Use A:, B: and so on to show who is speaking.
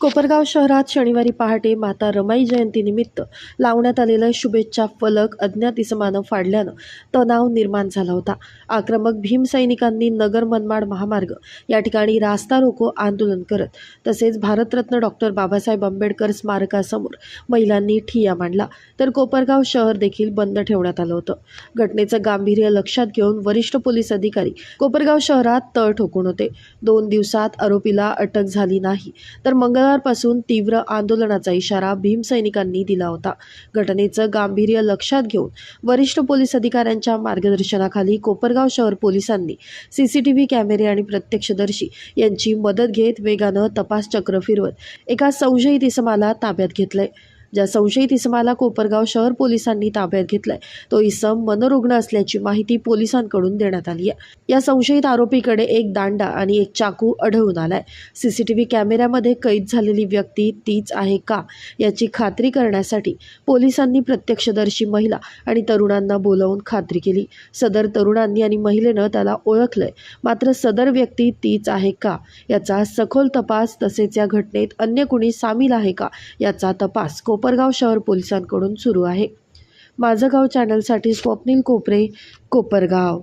A: कोपरगाव शहरात शनिवारी पहाटे माता रमाई जयंतीनिमित्त लावण्यात आलेलं शुभेच्छा फलक अज्ञात इसमानं फाडल्यानं तणाव निर्माण झाला होता. आक्रमक भीमसैनिकांनी नगर मनमाड महामार्ग या ठिकाणी रास्ता रोको आंदोलन करत तसेच भारतरत्न डॉक्टर बाबासाहेब आंबेडकर स्मारकासमोर महिलांनी ठिया मांडला. तर कोपरगाव शहर देखील बंद ठेवण्यात आलं होतं. घटनेचं गांभीर्य लक्षात घेऊन वरिष्ठ पोलीस अधिकारी कोपरगाव शहरात तळ ठोकून होते. दोन दिवसात आरोपीला अटक झाली नाही. तर मंगळवारपासून तीव्र आंदोलनाचा इशारा भीमसैनिकांनी दिला होता. घटनेचं गांभीर्य लक्षात घेऊन वरिष्ठ पोलीस अधिकाऱ्यांच्या मार्गदर्शनाखाली कोपरगाव शहर पोलिसांनी सी सी टी व्ही कॅमेरे आणि प्रत्यक्षदर्शी यांची मदत घेत वेगानं तपास चक्र फिरवत एका संशयित इसमाला ताब्यात घेतलंय. ज्या संशयित इसमाला कोपरगाव शहर पोलिसांनी ताब्यात घेतलाय. तो इसम मनोरुग्ण असल्याची माहिती पोलिसांकडून देण्यात आली आहे. या संशयित आरोपीकडे एक दांडा आणि एक चाकू आढळून आलाय. सीसीटीव्ही कॅमेऱ्यामध्ये कैद झालेली व्यक्ती तीच आहे का याची खात्री करण्यासाठी पोलिसांनी प्रत्यक्षदर्शी महिला आणि तरुणांना बोलावून खात्री केली. सदर तरुणांनी आणि महिलेनं त्याला ओळखलंय. मात्र सदर व्यक्ती तीच आहे का याचा सखोल तपास तसेच या घटनेत अन्य कुणी सामील आहे का याचा तपास कोपरगाव शहर पोलिसांकडून सुरू आहे. माझं गाव चॅनलसाठी स्वप्नील कोपरे कोपरगाव.